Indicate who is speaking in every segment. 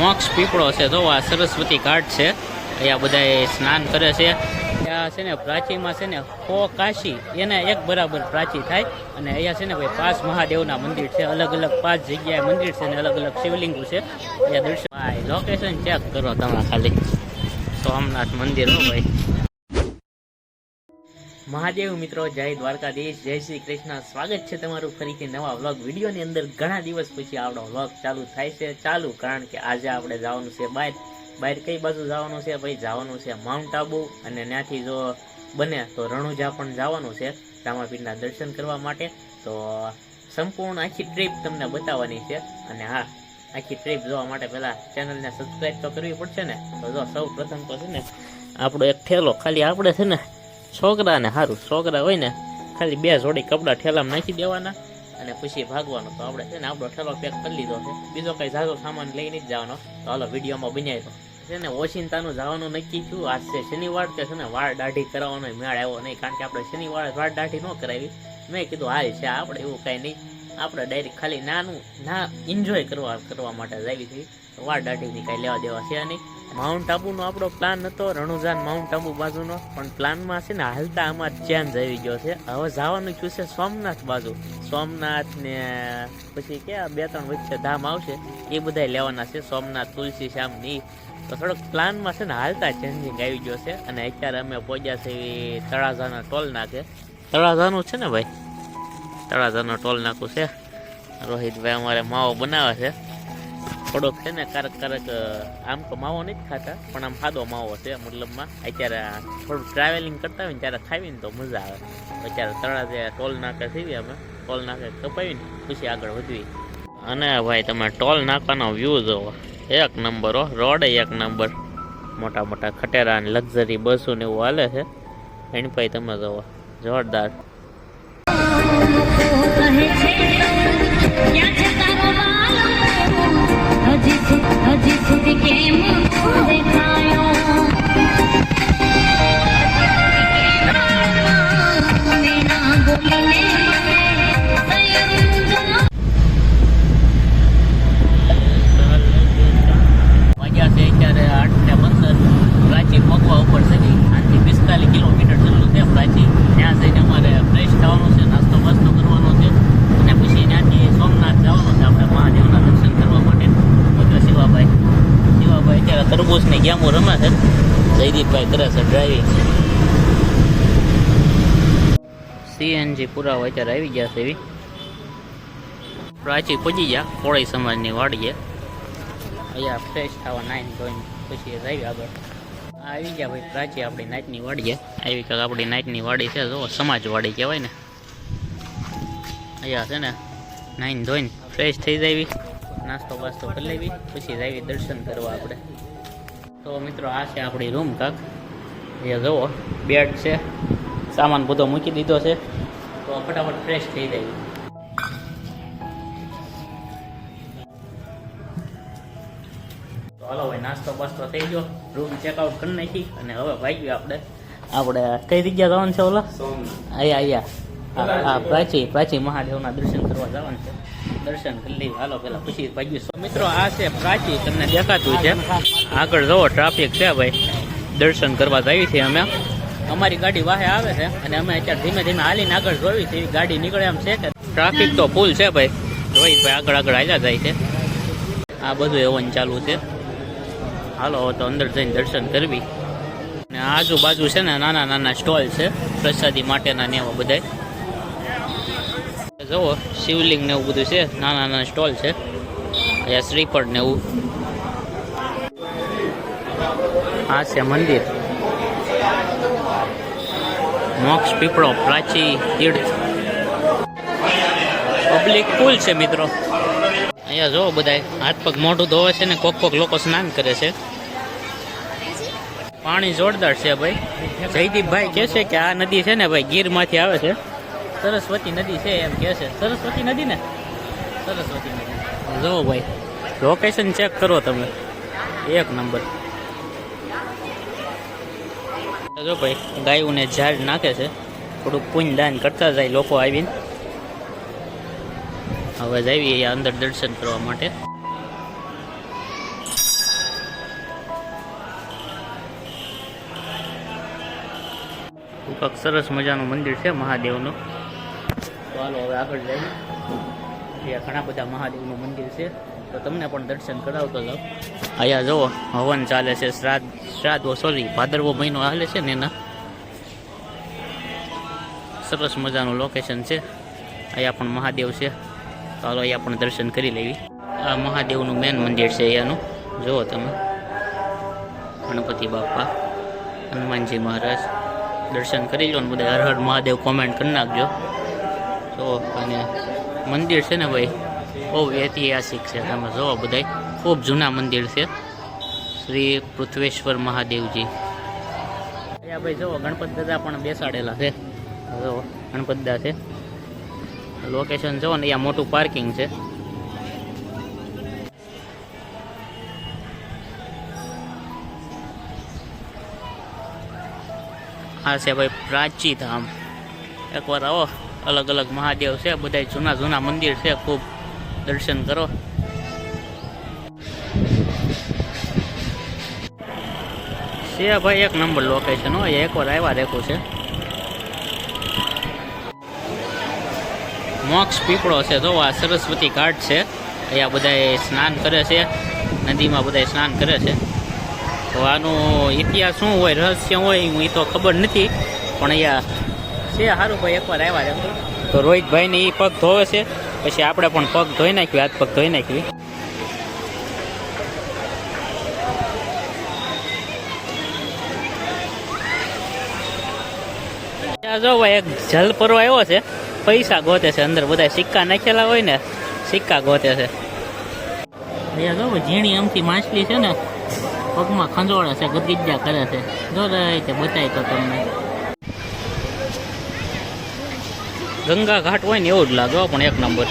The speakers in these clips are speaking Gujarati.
Speaker 1: મોક્ષ પીપળો છે. તો આ સરસ્વતી ઘાટ છે અહીંયા બધા સ્નાન કરે છે. ત્યાં છે ને પ્રાચીમાં છે ને કો કાશી, એને એક બરાબર પ્રાચી થાય. અને અહીંયા છે ને ભાઈ પાંચ મહાદેવના મંદિર છે. અલગ અલગ પાંચ જગ્યાએ મંદિર છે ને અલગ અલગ શિવલિંગો છે. અહીંયા દર્શન લોકેશન ચેક કરો તમે ખાલી. સોમનાથ મંદિર હો ભાઈ. મહાદેવ મિત્રો, જય દ્વારકાધીશ, જય શ્રી કૃષ્ણ. સ્વાગત છે તમારું ફરીથી નવા વ્લોગ વિડીયોની અંદર. ઘણા દિવસ પછી આપણો વ્લોગ ચાલુ થાય છે, ચાલુ. કારણ કે આજે આપણે જવાનું છે બહાર. બહાર કઈ બાજુ જવાનું છે? ભાઈ, જવાનું છે માઉન્ટ આબુ અને ત્યાંથી જો બને તો રણુજા પણ જવાનું છે રામાપીરના દર્શન કરવા માટે. તો સંપૂર્ણ આખી ટ્રીપ તમને બતાવવાની છે. અને હા, આખી ટ્રીપ જોવા માટે પહેલાં ચેનલને સબસ્ક્રાઇબ તો કરવી પડશે ને? તો જો સૌ પ્રથમ તો છે ને, આપણો એક થેલો ખાલી આપણે છે ને છોકરાને સારું છોકરા હોય ને ખાલી બે જોડી કપડાં ઠેલામાં નાખી દેવાના અને પછી ભાગવાનું. તો આપણે છે ને આપણો ઠેલો પેક કરી લીધો છે. બીજો કઈ ઝાઝો સામાન લઈને જ જવાનો. તો હાલો વિડીયોમાં બનાવી દો છે ને ઓશિંતાનું જવાનું નક્કી થયું. આજ છે શનિવાર કે છે ને વાળ દાઢી કરાવવાનો મેળ આવ્યો નહીં. કારણ કે આપણે શનિવારે વાળ દાઢી ન કરાવી. મેં કીધું, હાલ છે, આપણે એવું કાંઈ નહીં. આપણે ડાયરેક્ટ ખાલી નાનું, ના એન્જોય કરવા કરવા માટે જ આવી હતી વાળ દાઢીની કાંઈ લેવા દેવા છે નહીં. માઉન્ટ આબુનો આપણો પ્લાન હતો, રણુજાન માઉન્ટ આબુ બાજુનો. પણ પ્લાનમાં છે ને, હાલતા આમાં ચેન્જ આવી ગયો છે. હવે જવાનું થયું છે સોમનાથ બાજુ. સોમનાથ ને પછી ક્યાં બે ત્રણ વચ્ચે ધામ આવશે. એ બધા લેવાના છે. સોમનાથ, તુલસી શ્યામની તો થોડોક પ્લાનમાં છે ને, હાલતા ચેન્જિંગ આવી ગયો છે. અને અત્યારે અમે પહોંચ્યા છે એવી તળાજાના ટોલ નાખે તળાજાનું છે ને ભાઈ? તળાજાનો ટોલ નાખું છે. રોહિતભાઈ અમારે માવો બનાવે છે. થોડોક છે ને ક્યારેક ક્યારેક આમ તો માવો નથી ખાતા, પણ આમ ખાધો માવો છે મતલબમાં. અત્યારે થોડું ટ્રાવેલિંગ કરતા હોય ને ત્યારે ખાવીને તો મજા આવે. અત્યારે તળાજે ટોલ નાકે થઈ અમે. ટોલ નાકે કપાવીને, પછી આગળ વધવી અને ભાઈ, તમે ટોલ નાકાનો વ્યૂ જોવો. એક નંબર હો રોડ એક નંબર મોટા મોટા ખટેરા અને લક્ઝરી બસો ને એવું હાલે છે. એની પછી તમે જોવો. જોરદાર.
Speaker 2: I just Adi Adi Adi Adi
Speaker 1: Adi છે જયદીપભાઈ છે ડ્રાઇવિંગ સીએનજી પુરાવા અત્યારે આવી ગયા છે એવી. પ્રાચી પહોંચી ગયા, કોળી સમાજની વાડીએ. અહીંયા ફ્રેશ થવા નાઈન ધોઈને પછી આવી આગળ. આવી ગયા ભાઈ પ્રાચી આપણી નાઈટની વાડીએ. આવી કાંક આપણી નાઈટની વાડી છે જો સમાજવાડી કહેવાય ને. અહીંયા છે ને, નાઈન ધોઈને ફ્રેશ થઈ જાવી નાસ્તો બાસ્તો કરી લેવી, પછી જાવી દર્શન કરવા આપણે. તો મિત્રો આ છે આપણી રૂમ કાક. એ જુઓ બેડ છે સામાન બધો મૂકી દીધો છે. તો ફટાફટ ફ્રેશ થઈ જાય. તો હાલો ભાઈ નાસ્તો બાસ્તો થઈ ગયો. રૂમ ચેકઆઉટ કરી નાખી અને હવે ભાઈ આપણે. આપણે કઈ જગ્યા જવાનું છે ઓલા? અહીંયા અહીંયા. પ્રાચી પ્રાચી મહાદેવના દર્શન કરવા જવાનું છે. દર્શન કરી લઈએ. હાલો, પેલા પછી ભાગ્યું મિત્રો, આ છે પ્રાચી, તમને દેખાતું છે. આગળ જવો ટ્રાફિક છે ભાઈ. દર્શન કરવા જઈએ છીએ અમે. અમારી ગાડી વાહે આવે છે અને અમે અત્યારે ધીમે ધીમે હાલીને આગળ જોઈ છે. એવી ગાડી નીકળે એમ છે કે ટ્રાફિક તો ફૂલ છે ભાઈ. જોઈ ભાઈ આગળ આગળ હાલ્યા જાય છે. આ બધું એવન ચાલુ છે. હાલો તો અંદર જઈને દર્શન કરવી. અને આજુબાજુ છે ને નાના નાના સ્ટોલ છે. પ્રસાદી માટેના ને એવા બધા જુઓ, શિવલિંગ ને એવું બધું છે. નાના નાના સ્ટોલ છે. અહીંયા શ્રીફળ ને એવું. આ છે મંદિર. મોક્ષ પીપળો, પ્રાચી તીર્થ. પબ્લિક ફૂલ છે, મિત્રો. અહીંયા જુઓ બધા હાથ પગ મોઢું ધોવે છે ને કોક કોક લોકો સ્નાન કરે છે. પાણી જોરદાર છે, ભાઈ. જયદીપભાઈ કહે છે કે આ નદી છે ને ભાઈ, ગીરમાંથી આવે છે. સરસ્વતી નદી છે એમ કે છે. સરસ્વતી નદી ને? સરસ્વતી નદી. જુઓ ભાઈ લોકેશન ચેક કરો તમે. એક નંબર જો ભાઈ, ગાયોને ઝાડ નાખે છે. થોડુંક પુણ્યદાન કરતા જાય લોકો આવીને. હવે જ આવીએ અંદર દર્શન કરવા માટે. સરસ મજાનું મંદિર છે મહાદેવનું. હાલો, હવે આગળ જઈએ. અહીંયા ઘણા બધા મહાદેવનું મંદિર છે, તો તમને પણ દર્શન કરાવતો જાઉં. અહીંયા જુઓ, હવન ચાલે છે, શ્રાદ્ધ, શ્રાદ્ધો, સોરી, ભાદરવો મહિનો હાલે છે ને એના? સરસ મજાનું લોકેશન છે. અહીંયા પણ મહાદેવ છે. હાલો, અહીંયા પણ દર્શન કરી લેવી. આ મહાદેવનું મેન મંદિર છે અહીંયાનું. જુઓ તમે. ગણપતિ બાપા, હનુમાનજી મહારાજ. દર્શન કરી લો ને બધા હર હર મહાદેવ કોમેન્ટ કરી નાખજો. તો અને મંદિર છે ને ભાઈ? બહુ ઐતિહાસિક છે તમે જુઓ બધાય. ખૂબ જૂના મંદિર છે. શ્રી પૃથ્વેશ્વર મહાદેવજી. અહીંયા ભાઈ જુઓ ગણપત દાદા પણ બેસાડેલા છે. જુઓ ગણપત દાદા છે. લોકેશન જુઓ ને, અહીંયા મોટું પાર્કિંગ છે. આ છે ભાઈ પ્રાચી ધામ. એકવાર આવો. અલગ અલગ મહાદેવ છે બધા જૂના જૂના મંદિર છે, ખૂબ દર્શન કરો. છે ભાઈ એક નંબર લોકેશન હોય એકવાર આવ્યા રેખું છે. મોક્ષ પીપળો છે તો આ સરસ્વતી ઘાટ છે, અહીંયા બધા સ્નાન કરે છે, નદીમાં બધા સ્નાન કરે છે. તો આનો ઇતિહાસ શું હોય, રહસ્ય હોય, હું એ તો ખબર નથી, પણ અહીંયા છે સારું ભાઈ, એકવાર આવ્યા છે તો રોહિતભાઈને એ પગ ધોવે છે, પછી આપણે પણ પગ ધોઈ નાખ્યું હાથ પગ ધોઈ નાખ્યું જો એક જલ પરવા આવ્યો છે, પૈસા ગોતે છે અંદર, બધા સિક્કા નાખેલા હોય ને, સિક્કા ગોતે છે. અહીંયા જો ઝીણી અમથી માછલી છે ને, પગમાં ખંજોળે છે ગદગીજા કરે છે. જો તે બતાય તો તમને. ગંગા ઘાટ હોય ને એવું જ લાગે પણ એક નંબર.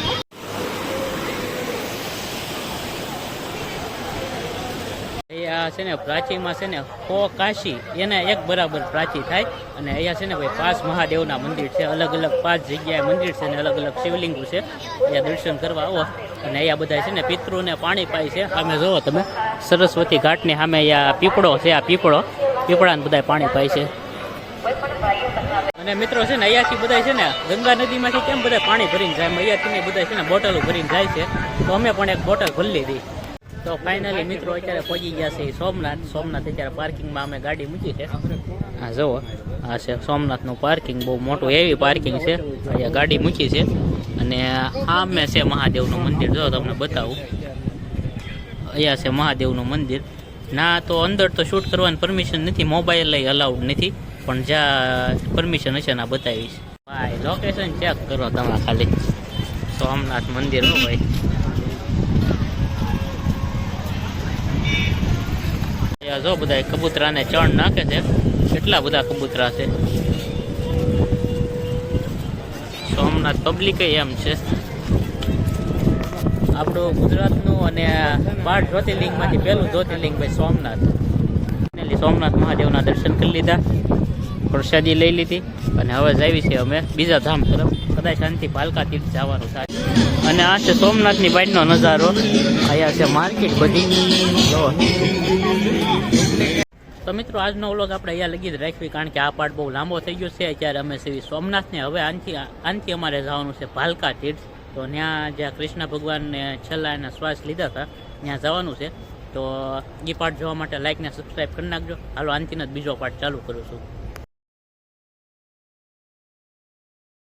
Speaker 1: અહીંયા છે ને પ્રાચીમાં છે ને કો કાશી, એને એક બરાબર પ્રાચી થાય. અને અહીંયા છે ને ભાઈ પાંચ મહાદેવના મંદિર છે, અલગ અલગ પાંચ જગ્યાએ મંદિર છે ને અલગ અલગ શિવલિંગો છે. અહીંયા દર્શન કરવા આવો. અને અહીંયા બધા છે ને પિતૃને પાણી પાય છે. સામે જુઓ તમે, સરસ્વતી ઘાટની સામે અહીંયા પીપળો છે, આ પીપળો. પીપળાને બધા પાણી પાય છે. અને મિત્રો છે ને, અહીંયાથી બધા છે ને, ગંગા નદીમાંથી કેમ બધા પાણી ભરીને જાય? અહીંયાથી બધા છે ને બોટલો ભરીને જાય છે. તો અમે પણ એક બોટલ ભરી લીધી. તો ફાઇનલી મિત્રો અત્યારે પહોંચી ગયા છે સોમનાથ. સોમનાથ અત્યારે પાર્કિંગમાં અમે ગાડી મૂકી છે. હા, જુઓ. આ છે સોમનાથનું પાર્કિંગ. બહુ મોટું એવી પાર્કિંગ છે. અહીંયા ગાડી મૂકી છે. અને સામે છે મહાદેવનું મંદિર. જો તમને બતાવું. અહીંયા છે મહાદેવનું મંદિર. ના, તો અંદર તો શૂટ કરવાની પરમિશન નથી. મોબાઈલ લઈ અલાઉડ નથી. પણ જ્યાં પરમિશન હશે ના બતાવીશ. ભાઈ લોકેશન ચેક કરો તમે ખાલી. સોમનાથ મંદિર હો ભાઈ. જો બધા કબૂતરાને ચણ નાખે છે. કેટલા બધા કબૂતરા છે? સોમનાથ પબ્લિક એમ છે. આપણું ગુજરાતનું અને બાર જ્યોતિર્લિંગમાંથી પહેલું જ્યોતિર્લિંગ ભાઈ સોમનાથ. સોમનાથ મહાદેવના દર્શન કરી લીધા. પ્રસાદી લઈ લીધી અને હવે જાવી છે અમે બીજા ધામ તરફ. કદાચ શાંતિ પાલકા તીર્થ જવાનું થાય. અને આ છે સોમનાથની બાજુનો નજારો. અહીંયા છે માર્કેટ બધી. તો મિત્રો, આજનો વ્લોગ આપણે અહીંયા લગી જ રાખવી કારણ કે આ પાર્ટ બહુ લાંબો થઈ ગયો છે. અત્યારે અમે શ્રી સોમનાથને હવે આનથી આનથી અમારે જવાનું છે ભાલકા તીર્થ. તો ત્યાં જ્યાં કૃષ્ણ ભગવાનને છેલ્લા એના શ્વાસ લીધા હતા, ત્યાં જવાનું છે. તો એ પાર્ટ જોવા માટે લાઈક ને સબસ્ક્રાઈબ કરી નાખજો. હાલો, આનથી જ બીજો પાર્ટ ચાલુ કરું છું.